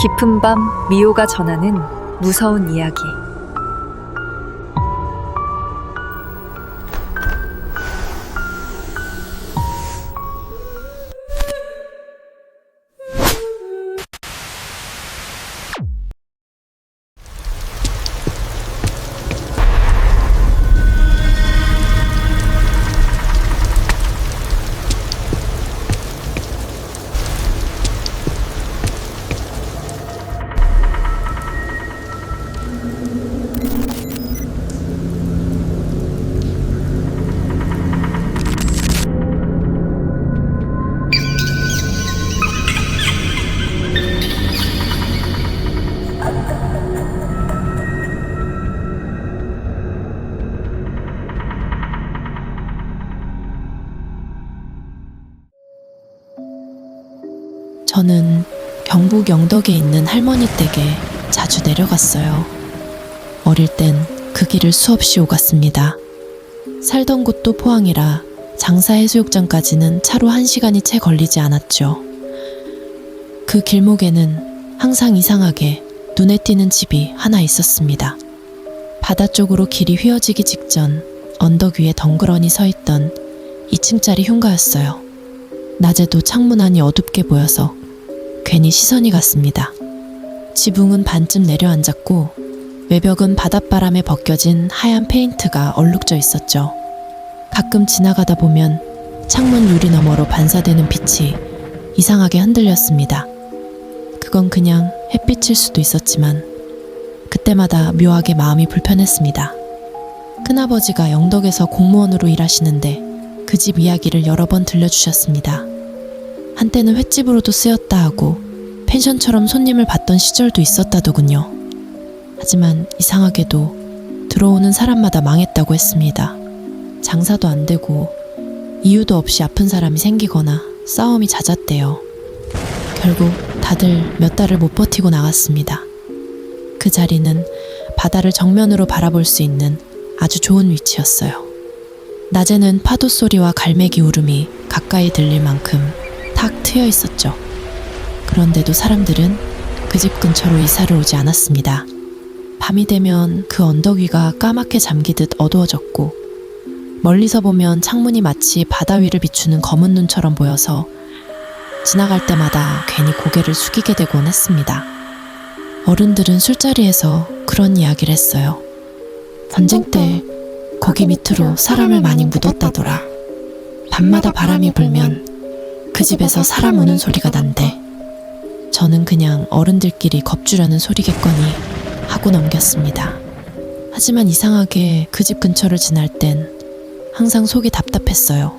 깊은 밤 미호가 전하는 무서운 이야기. 경북 영덕에 있는 할머니 댁에 자주 내려갔어요. 어릴 땐 그 길을 수없이 오갔습니다. 살던 곳도 포항이라 장사 해수욕장까지는 차로 한 시간이 채 걸리지 않았죠. 그 길목에는 항상 이상하게 눈에 띄는 집이 하나 있었습니다. 바다 쪽으로 길이 휘어지기 직전 언덕 위에 덩그러니 서 있던 2층짜리 흉가였어요. 낮에도 창문 안이 어둡게 보여서 괜히 시선이 갔습니다. 지붕은 반쯤 내려앉았고 외벽은 바닷바람에 벗겨진 하얀 페인트가 얼룩져 있었죠. 가끔 지나가다 보면 창문 유리 너머로 반사되는 빛이 이상하게 흔들렸습니다. 그건 그냥 햇빛일 수도 있었지만 그때마다 묘하게 마음이 불편했습니다. 큰아버지가 영덕에서 공무원으로 일하시는데 그 집 이야기를 여러 번 들려주셨습니다. 한때는 횟집으로도 쓰였다 하고 펜션처럼 손님을 받던 시절도 있었다더군요. 하지만 이상하게도 들어오는 사람마다 망했다고 했습니다. 장사도 안 되고 이유도 없이 아픈 사람이 생기거나 싸움이 잦았대요. 결국 다들 몇 달을 못 버티고 나갔습니다. 그 자리는 바다를 정면으로 바라볼 수 있는 아주 좋은 위치였어요. 낮에는 파도 소리와 갈매기 울음이 가까이 들릴 만큼 탁 트여 있었죠. 그런데도 사람들은 그 집 근처로 이사를 오지 않았습니다. 밤이 되면 그 언덕 위가 까맣게 잠기듯 어두워졌고 멀리서 보면 창문이 마치 바다 위를 비추는 검은 눈처럼 보여서 지나갈 때마다 괜히 고개를 숙이게 되곤 했습니다. 어른들은 술자리에서 그런 이야기를 했어요. 전쟁 때 거기 밑으로 사람을 많이 묻었다더라. 밤마다 바람이 불면 그 집에서 사람 우는 소리가 난대. 저는 그냥 어른들끼리 겁주려는 소리겠거니 하고 넘겼습니다. 하지만 이상하게 그 집 근처를 지날 땐 항상 속이 답답했어요.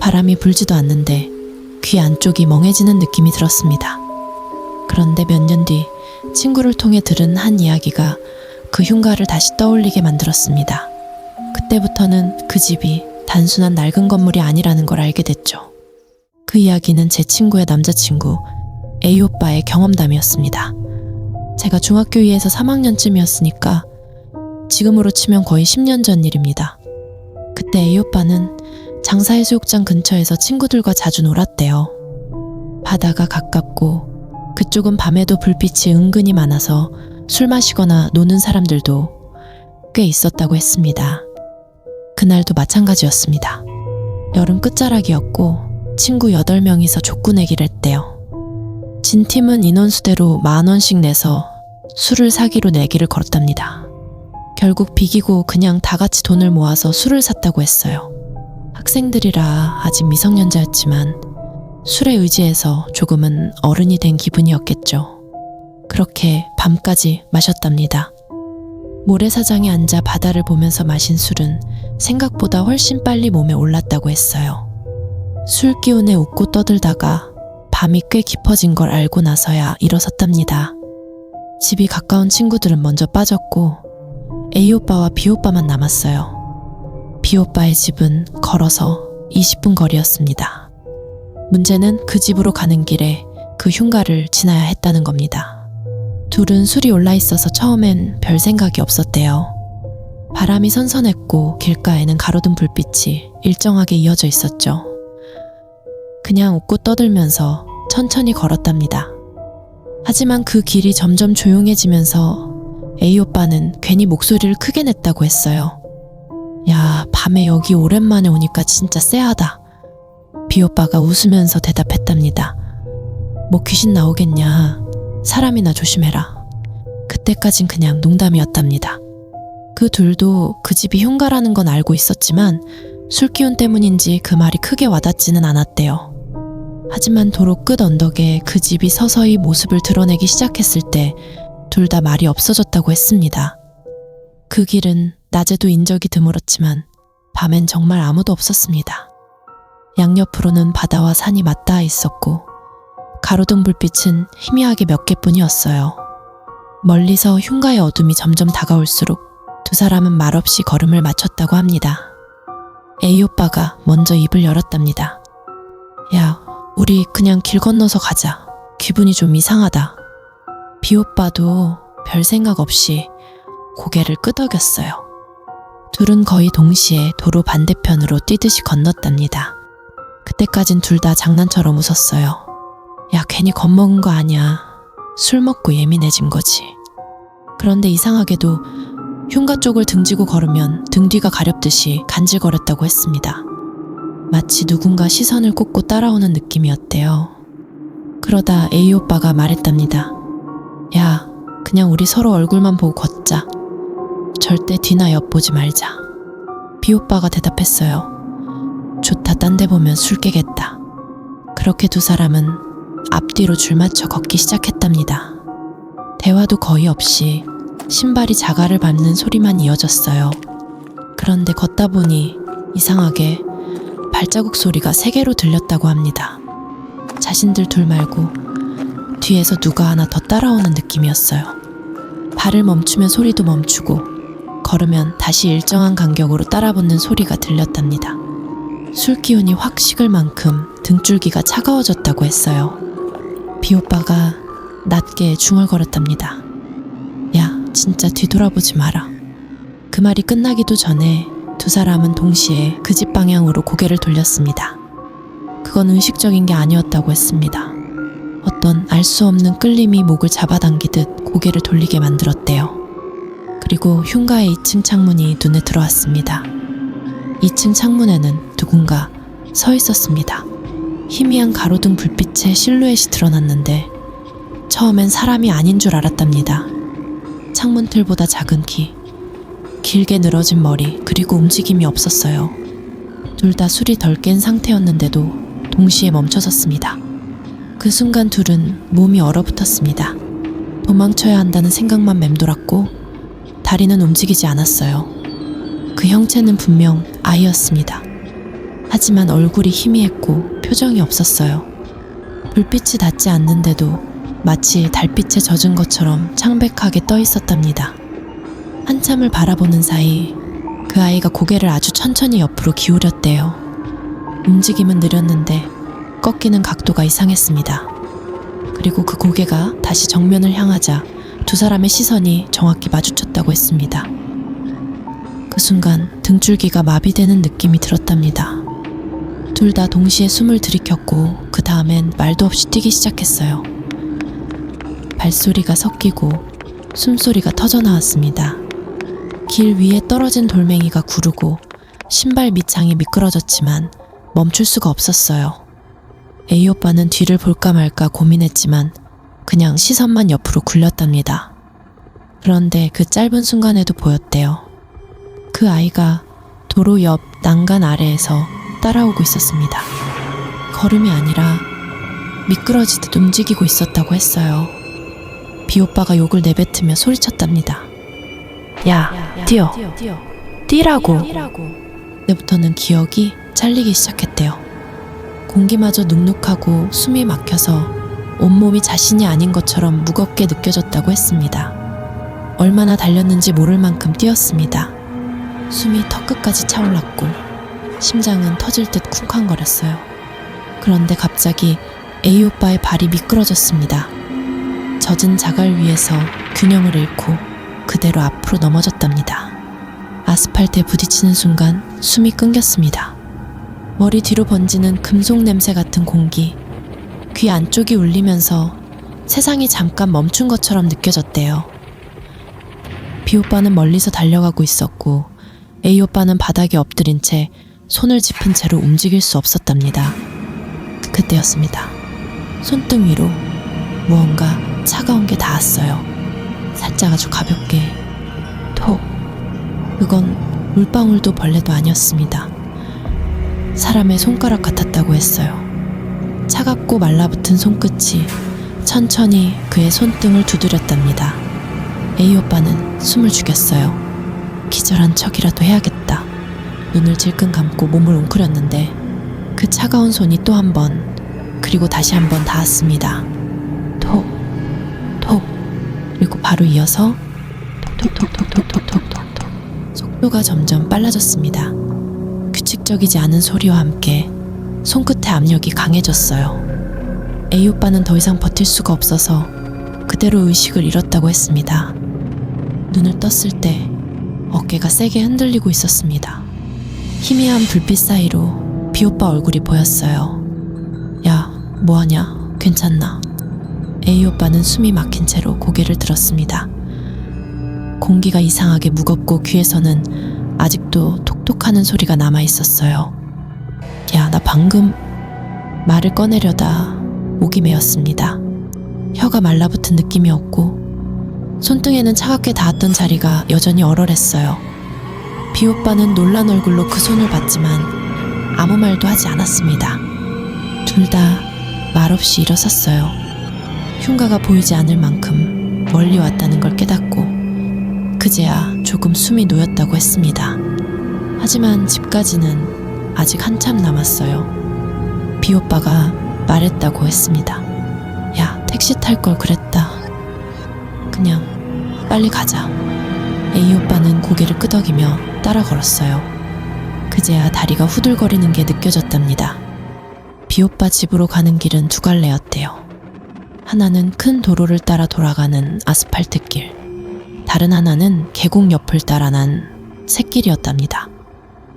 바람이 불지도 않는데 귀 안쪽이 멍해지는 느낌이 들었습니다. 그런데 몇 년 뒤 친구를 통해 들은 한 이야기가 그 흉가를 다시 떠올리게 만들었습니다. 그때부터는 그 집이 단순한 낡은 건물이 아니라는 걸 알게 됐죠. 그 이야기는 제 친구의 남자친구 A 오빠의 경험담이었습니다. 제가 중학교 2에서 3학년쯤이었으니까 지금으로 치면 거의 10년 전 일입니다. 그때 A 오빠는 장사해수욕장 근처에서 친구들과 자주 놀았대요. 바다가 가깝고 그쪽은 밤에도 불빛이 은근히 많아서 술 마시거나 노는 사람들도 꽤 있었다고 했습니다. 그날도 마찬가지였습니다. 여름 끝자락이었고 친구 8명이서 족구 내기를 했대요. 진 팀은 인원수대로 만 원씩 내서 술을 사기로 내기를 걸었답니다. 결국 비기고 그냥 다 같이 돈을 모아서 술을 샀다고 했어요. 학생들이라 아직 미성년자였지만 술에 의지해서 조금은 어른이 된 기분이었겠죠. 그렇게 밤까지 마셨답니다. 모래사장에 앉아 바다를 보면서 마신 술은 생각보다 훨씬 빨리 몸에 올랐다고 했어요. 술 기운에 웃고 떠들다가 밤이 꽤 깊어진 걸 알고 나서야 일어섰답니다. 집이 가까운 친구들은 먼저 빠졌고 A 오빠와 B 오빠만 남았어요. B 오빠의 집은 걸어서 20분 거리였습니다. 문제는 그 집으로 가는 길에 그 흉가를 지나야 했다는 겁니다. 둘은 술이 올라 있어서 처음엔 별 생각이 없었대요. 바람이 선선했고 길가에는 가로등 불빛이 일정하게 이어져 있었죠. 그냥 웃고 떠들면서 천천히 걸었답니다. 하지만 그 길이 점점 조용해지면서 A 오빠는 괜히 목소리를 크게 냈다고 했어요. 야, 밤에 여기 오랜만에 오니까 진짜 쎄하다. B 오빠가 웃으면서 대답했답니다. 뭐 귀신 나오겠냐. 사람이나 조심해라. 그때까진 그냥 농담이었답니다. 그 둘도 그 집이 흉가라는 건 알고 있었지만 술 기운 때문인지 그 말이 크게 와닿지는 않았대요. 하지만 도로 끝 언덕에 그 집이 서서히 모습을 드러내기 시작했을 때 둘 다 말이 없어졌다고 했습니다. 그 길은 낮에도 인적이 드물었지만 밤엔 정말 아무도 없었습니다. 양옆으로는 바다와 산이 맞닿아 있었고 가로등 불빛은 희미하게 몇 개뿐이었어요. 멀리서 흉가의 어둠이 점점 다가올수록 두 사람은 말없이 걸음을 맞췄다고 합니다. A 오빠가 먼저 입을 열었답니다. 야, 우리 그냥 길 건너서 가자. 기분이 좀 이상하다. B 오빠도 별 생각 없이 고개를 끄덕였어요. 둘은 거의 동시에 도로 반대편으로 뛰듯이 건넜답니다. 그때까진 둘 다 장난처럼 웃었어요. 야, 괜히 겁먹은 거 아니야. 술 먹고 예민해진 거지. 그런데 이상하게도 흉가 쪽을 등지고 걸으면 등 뒤가 가렵듯이 간질거렸다고 했습니다. 마치 누군가 시선을 꽂고 따라오는 느낌이었대요. 그러다 A 오빠가 말했답니다. 야, 그냥 우리 서로 얼굴만 보고 걷자. 절대 뒤나 옆 보지 말자. B 오빠가 대답했어요. 좋다, 딴 데 보면 술 깨겠다. 그렇게 두 사람은 앞뒤로 줄 맞춰 걷기 시작했답니다. 대화도 거의 없이 신발이 자갈을 밟는 소리만 이어졌어요. 그런데 걷다 보니 이상하게 발자국 소리가 세 개로 들렸다고 합니다. 자신들 둘 말고 뒤에서 누가 하나 더 따라오는 느낌이었어요. 발을 멈추면 소리도 멈추고 걸으면 다시 일정한 간격으로 따라붙는 소리가 들렸답니다. 술 기운이 확 식을 만큼 등줄기가 차가워졌다고 했어요. 비오빠가 낮게 중얼거렸답니다. 야, 진짜 뒤돌아보지 마라. 그 말이 끝나기도 전에 두 사람은 동시에 그 집 방향으로 고개를 돌렸습니다. 그건 의식적인 게 아니었다고 했습니다. 어떤 알 수 없는 끌림이 목을 잡아당기듯 고개를 돌리게 만들었대요. 그리고 흉가의 2층 창문이 눈에 들어왔습니다. 2층 창문에는 누군가 서 있었습니다. 희미한 가로등 불빛에 실루엣이 드러났는데 처음엔 사람이 아닌 줄 알았답니다. 창문 틀보다 작은 키, 길게 늘어진 머리, 그리고 움직임이 없었어요. 둘 다 술이 덜 깬 상태였는데도 동시에 멈춰섰습니다. 그 순간 둘은 몸이 얼어붙었습니다. 도망쳐야 한다는 생각만 맴돌았고 다리는 움직이지 않았어요. 그 형체는 분명 아이였습니다. 하지만 얼굴이 희미했고 표정이 없었어요. 불빛이 닿지 않는데도 마치 달빛에 젖은 것처럼 창백하게 떠 있었답니다. 한참을 바라보는 사이 그 아이가 고개를 아주 천천히 옆으로 기울였대요. 움직임은 느렸는데 꺾이는 각도가 이상했습니다. 그리고 그 고개가 다시 정면을 향하자 두 사람의 시선이 정확히 마주쳤다고 했습니다. 그 순간 등줄기가 마비되는 느낌이 들었답니다. 둘 다 동시에 숨을 들이켰고 그 다음엔 말도 없이 뛰기 시작했어요. 발소리가 섞이고 숨소리가 터져 나왔습니다. 길 위에 떨어진 돌멩이가 구르고 신발 밑창이 미끄러졌지만 멈출 수가 없었어요. A 오빠는 뒤를 볼까 말까 고민했지만 그냥 시선만 옆으로 굴렸답니다. 그런데 그 짧은 순간에도 보였대요. 그 아이가 도로 옆 난간 아래에서 따라오고 있었습니다. 걸음이 아니라 미끄러지듯 움직이고 있었다고 했어요. 비 오빠가 욕을 내뱉으며 소리쳤답니다. 야, 뛰어. 뛰라고. 그때부터는 기억이 잘리기 시작했대요. 공기마저 눅눅하고 숨이 막혀서 온몸이 자신이 아닌 것처럼 무겁게 느껴졌다고 했습니다. 얼마나 달렸는지 모를 만큼 뛰었습니다. 숨이 턱끝까지 차올랐고 심장은 터질 듯 쿵쾅거렸어요. 그런데 갑자기 A 오빠의 발이 미끄러졌습니다. 젖은 자갈 위에서 균형을 잃고 그대로 앞으로 넘어졌답니다. 아스팔트에 부딪히는 순간 숨이 끊겼습니다. 머리 뒤로 번지는 금속 냄새 같은 공기, 귀 안쪽이 울리면서 세상이 잠깐 멈춘 것처럼 느껴졌대요. B 오빠는 멀리서 달려가고 있었고 A 오빠는 바닥에 엎드린 채 손을 짚은 채로 움직일 수 없었답니다. 그때였습니다. 손등 위로 무언가 차가운 게 닿았어요. 살짝 아주 가볍게 톡. 그건 물방울도 벌레도 아니었습니다. 사람의 손가락 같았다고 했어요. 차갑고 말라붙은 손끝이 천천히 그의 손등을 두드렸답니다. A 오빠는 숨을 죽였어요. 기절한 척이라도 해야겠다. 눈을 질끈 감고 몸을 웅크렸는데 그 차가운 손이 또 한 번, 그리고 다시 한 번 닿았습니다. 그리고 바로 이어서 톡톡톡톡톡톡톡 속도가 점점 빨라졌습니다. 규칙적이지 않은 소리와 함께 손끝에 압력이 강해졌어요. A 오빠는 더 이상 버틸 수가 없어서 그대로 의식을 잃었다고 했습니다. 눈을 떴을 때 어깨가 세게 흔들리고 있었습니다. 희미한 불빛 사이로 비오빠 얼굴이 보였어요. 야, 뭐하냐? 괜찮나? A 오빠는 숨이 막힌 채로 고개를 들었습니다. 공기가 이상하게 무겁고 귀에서는 아직도 톡톡하는 소리가 남아 있었어요. 야, 나 방금 말을 꺼내려다 목이 메었습니다. 혀가 말라붙은 느낌이었고 손등에는 차갑게 닿았던 자리가 여전히 얼얼했어요. 비 오빠는 놀란 얼굴로 그 손을 봤지만 아무 말도 하지 않았습니다. 둘 다 말없이 일어섰어요. 흉가가 보이지 않을 만큼 멀리 왔다는 걸 깨닫고 그제야 조금 숨이 놓였다고 했습니다. 하지만 집까지는 아직 한참 남았어요. 비 오빠가 말했다고 했습니다. 야, 택시 탈 걸 그랬다. 그냥 빨리 가자. A 오빠는 고개를 끄덕이며 따라 걸었어요. 그제야 다리가 후들거리는 게 느껴졌답니다. 비 오빠 집으로 가는 길은 두 갈래였대요. 하나는 큰 도로를 따라 돌아가는 아스팔트 길. 다른 하나는 계곡 옆을 따라 난 샛길이었답니다.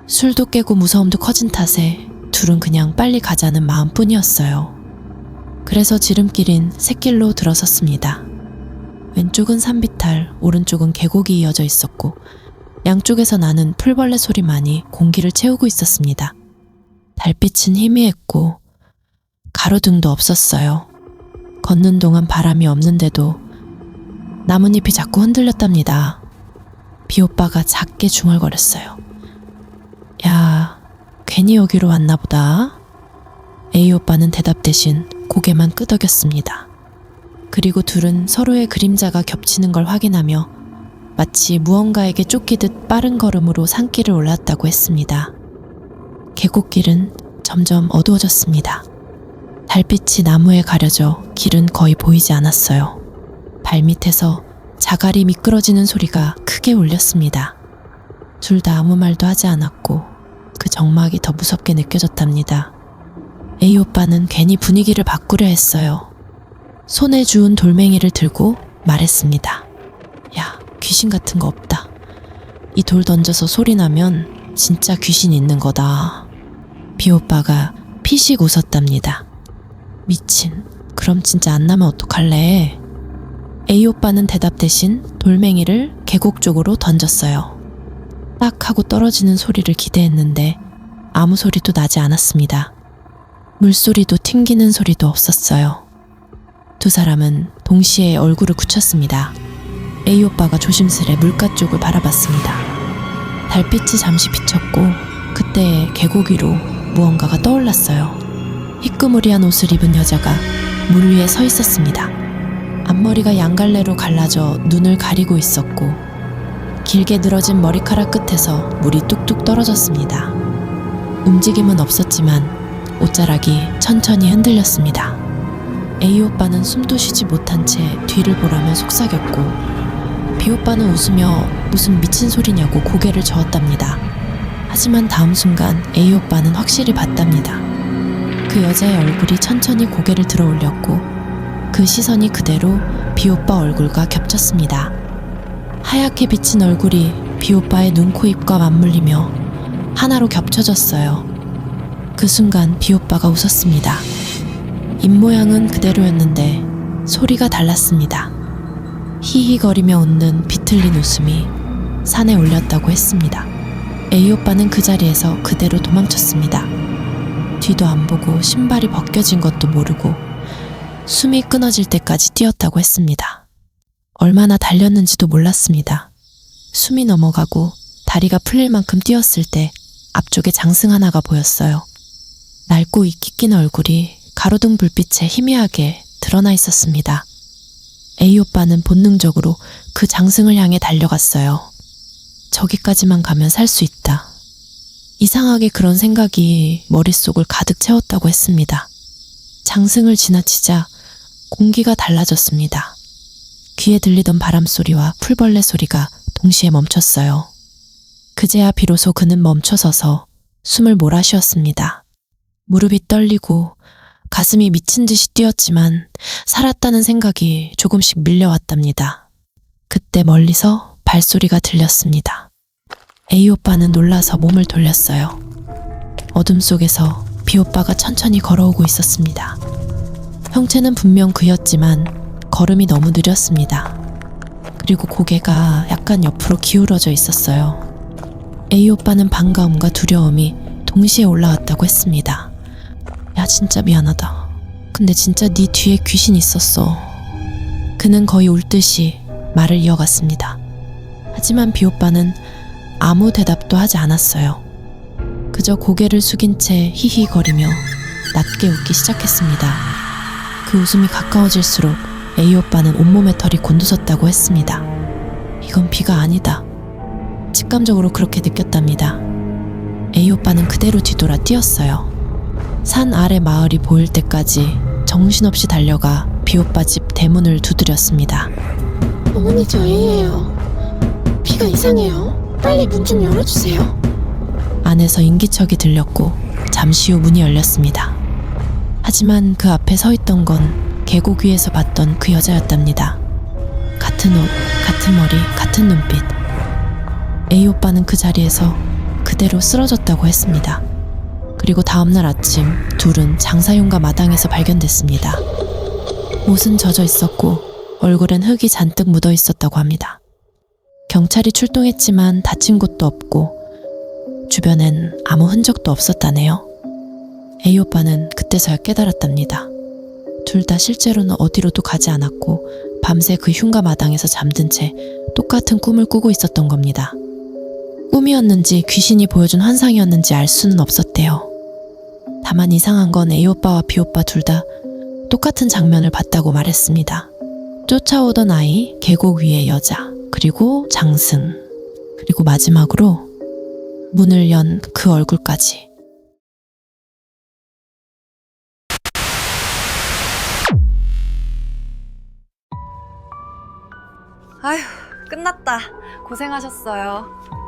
술도 깨고 무서움도 커진 탓에 둘은 그냥 빨리 가자는 마음뿐이었어요. 그래서 지름길인 샛길로 들어섰습니다. 왼쪽은 산비탈, 오른쪽은 계곡이 이어져 있었고 양쪽에서 나는 풀벌레 소리만이 공기를 채우고 있었습니다. 달빛은 희미했고 가로등도 없었어요. 걷는 동안 바람이 없는데도 나뭇잎이 자꾸 흔들렸답니다. 비오빠가 작게 중얼거렸어요. 야, 괜히 여기로 왔나 보다. A 오빠는 대답 대신 고개만 끄덕였습니다. 그리고 둘은 서로의 그림자가 겹치는 걸 확인하며 마치 무언가에게 쫓기듯 빠른 걸음으로 산길을 올랐다고 했습니다. 계곡길은 점점 어두워졌습니다. 달빛이 나무에 가려져 길은 거의 보이지 않았어요. 발밑에서 자갈이 미끄러지는 소리가 크게 울렸습니다. 둘 다 아무 말도 하지 않았고 그 정막이 더 무섭게 느껴졌답니다. A 오빠는 괜히 분위기를 바꾸려 했어요. 손에 주운 돌멩이를 들고 말했습니다. 야, 귀신 같은 거 없다. 이 돌 던져서 소리 나면 진짜 귀신 있는 거다. 비 오빠가 피식 웃었답니다. 미친. 그럼 진짜 안 나면 어떡할래? A 오빠는 대답 대신 돌멩이를 계곡 쪽으로 던졌어요. 딱 하고 떨어지는 소리를 기대했는데 아무 소리도 나지 않았습니다. 물소리도 튕기는 소리도 없었어요. 두 사람은 동시에 얼굴을 굳혔습니다. A 오빠가 조심스레 물가 쪽을 바라봤습니다. 달빛이 잠시 비쳤고 그때 계곡 위로 무언가가 떠올랐어요. 희끄무리한 옷을 입은 여자가 물 위에 서 있었습니다. 앞머리가 양갈래로 갈라져 눈을 가리고 있었고 길게 늘어진 머리카락 끝에서 물이 뚝뚝 떨어졌습니다. 움직임은 없었지만 옷자락이 천천히 흔들렸습니다. A 오빠는 숨도 쉬지 못한 채 뒤를 보라며 속삭였고 B 오빠는 웃으며 무슨 미친 소리냐고 고개를 저었답니다. 하지만 다음 순간 A 오빠는 확실히 봤답니다. 그 여자의 얼굴이 천천히 고개를 들어 올렸고 그 시선이 그대로 B 오빠 얼굴과 겹쳤습니다. 하얗게 비친 얼굴이 B 오빠의 눈, 코, 입과 맞물리며 하나로 겹쳐졌어요. 그 순간 B 오빠가 웃었습니다. 입모양은 그대로였는데 소리가 달랐습니다. 히히거리며 웃는 비틀린 웃음이 산에 울렸다고 했습니다. A 오빠는 그 자리에서 그대로 도망쳤습니다. 뒤도 안 보고 신발이 벗겨진 것도 모르고 숨이 끊어질 때까지 뛰었다고 했습니다. 얼마나 달렸는지도 몰랐습니다. 숨이 넘어가고 다리가 풀릴 만큼 뛰었을 때 앞쪽에 장승 하나가 보였어요. 낡고 이끼 낀 얼굴이 가로등 불빛에 희미하게 드러나 있었습니다. A 오빠는 본능적으로 그 장승을 향해 달려갔어요. 저기까지만 가면 살 수 있다. 이상하게 그런 생각이 머릿속을 가득 채웠다고 했습니다. 장승을 지나치자 공기가 달라졌습니다. 귀에 들리던 바람 소리와 풀벌레 소리가 동시에 멈췄어요. 그제야 비로소 그는 멈춰서서 숨을 몰아 쉬었습니다. 무릎이 떨리고 가슴이 미친 듯이 뛰었지만 살았다는 생각이 조금씩 밀려왔답니다. 그때 멀리서 발소리가 들렸습니다. A 오빠는 놀라서 몸을 돌렸어요. 어둠 속에서 B 오빠가 천천히 걸어오고 있었습니다. 형체는 분명 그였지만 걸음이 너무 느렸습니다. 그리고 고개가 약간 옆으로 기울어져 있었어요. A 오빠는 반가움과 두려움이 동시에 올라왔다고 했습니다. 야 진짜 미안하다. 근데 진짜 네 뒤에 귀신 있었어. 그는 거의 울 듯이 말을 이어갔습니다. 하지만 비 오빠는 아무 대답도 하지 않았어요. 그저 고개를 숙인 채 히히거리며 낮게 웃기 시작했습니다. 그 웃음이 가까워질수록 A 오빠는 온몸에 털이 곤두섰다고 했습니다. 이건 비가 아니다. 직감적으로 그렇게 느꼈답니다. A 오빠는 그대로 뒤돌아 뛰었어요. 산 아래 마을이 보일 때까지 정신없이 달려가 비오빠 집 대문을 두드렸습니다. 어머니 저예요. 비가 이상해요. 빨리 문 좀 열어주세요. 안에서 인기척이 들렸고 잠시 후 문이 열렸습니다. 하지만 그 앞에 서 있던 건 계곡 위에서 봤던 그 여자였답니다. 같은 옷, 같은 머리, 같은 눈빛. A 오빠는 그 자리에서 그대로 쓰러졌다고 했습니다. 그리고 다음날 아침 둘은 장사용가 마당에서 발견됐습니다. 옷은 젖어 있었고 얼굴엔 흙이 잔뜩 묻어 있었다고 합니다. 경찰이 출동했지만 다친 곳도 없고 주변엔 아무 흔적도 없었다네요. A 오빠는 그때서야 깨달았답니다. 둘 다 실제로는 어디로도 가지 않았고 밤새 그 흉가 마당에서 잠든 채 똑같은 꿈을 꾸고 있었던 겁니다. 꿈이었는지 귀신이 보여준 환상이었는지 알 수는 없었대요. 다만 이상한 건 A 오빠와 B 오빠 둘 다 똑같은 장면을 봤다고 말했습니다. 쫓아오던 아이, 계곡 위의 여자, 그리고 장승, 그리고 마지막으로 문을 연 그 얼굴까지. 아휴, 끝났다. 고생하셨어요.